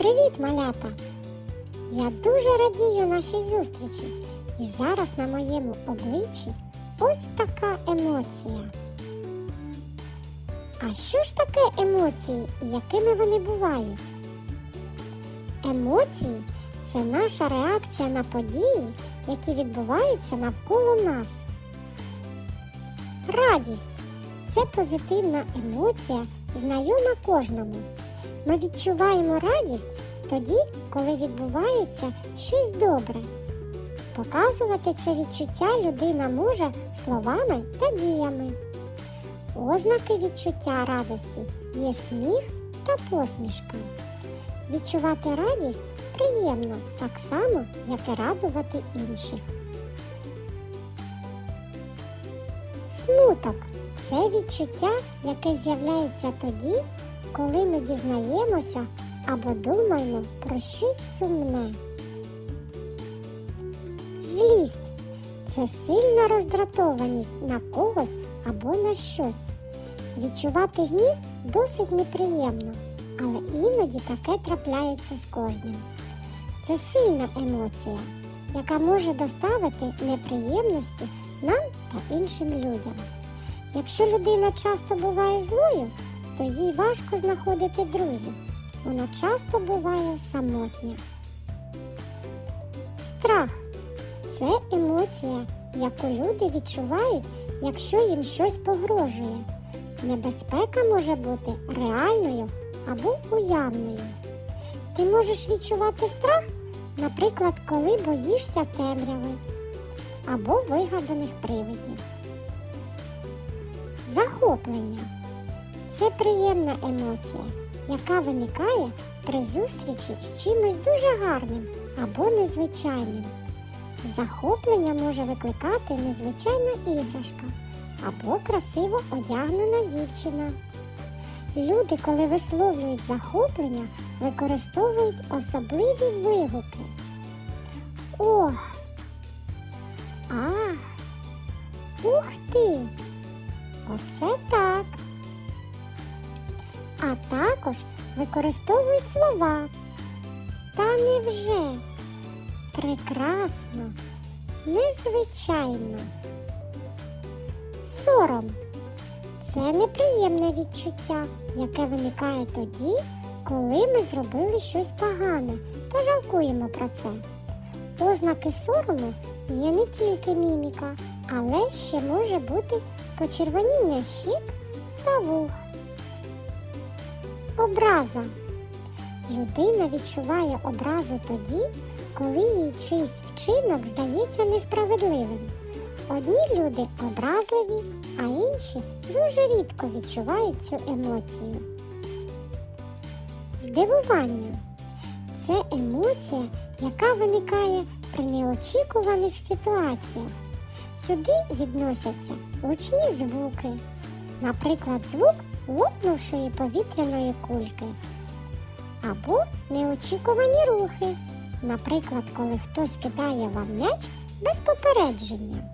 Привіт, малята! Я дуже радію нашій зустрічі. І зараз на моєму обличчі ось така емоція. А що ж таке емоції і якими вони бувають? Емоції це наша реакція на події, які відбуваються навколо нас. Радість це позитивна емоція, знайома кожному. Ми відчуваємо радість тоді, коли відбувається щось добре. Показувати це відчуття людина може словами та діями. Ознаки відчуття радості є сміх та посмішка. Відчувати радість приємно, так само, як і радувати інших. Смуток це відчуття, яке з'являється тоді, коли ми дізнаємося або думаємо про щось сумне. Злість це сильна роздратованість на когось або на щось. Відчувати гнів досить неприємно, але іноді таке трапляється з кожним. Це сильна емоція, яка може доставити неприємності нам та іншим людям. Якщо людина часто буває злою, то їй важко знаходити друзів. Вона часто буває самотня. Страх це емоція, яку люди відчувають, якщо їм щось погрожує. Небезпека може бути реальною або уявною. Ти можеш відчувати страх, наприклад, коли боїшся темряви або вигаданих привидів. Захоплення це приємна емоція, яка виникає при зустрічі з чимось дуже гарним або незвичайним. Захоплення може викликати незвичайна іграшка або красиво одягнена дівчина. Люди, коли висловлюють захоплення, використовують особливі вигуки. Ох! Ах! Ух ти! Оце так! А також використовують слова. Та невже? Прекрасно, незвичайно. Сором це неприємне відчуття, яке виникає тоді, коли ми зробили щось погане та жалкуємо про це. Ознаки сорому є не тільки міміка, але ще може бути почервоніння щік та вух. Образа. Людина відчуває образу тоді, коли їй чийсь вчинок здається несправедливим. Одні люди образливі, а інші дуже рідко відчувають цю емоцію. Здивування це емоція, яка виникає при неочікуваних ситуаціях. Сюди відносяться гучні звуки, наприклад, звук лопнувшої повітряної кульки, або неочікувані рухи, наприклад, коли хтось кидає вам м'яч без попередження.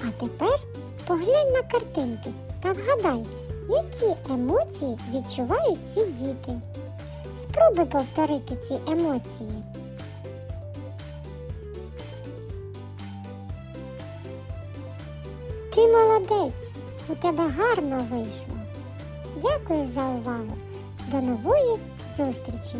А тепер поглянь на картинки та вгадай, які емоції відчувають ці діти. Спробуй повторити ці емоції. Ти молодець, у тебе гарно вийшло. Дякую за увагу. До нової зустрічі!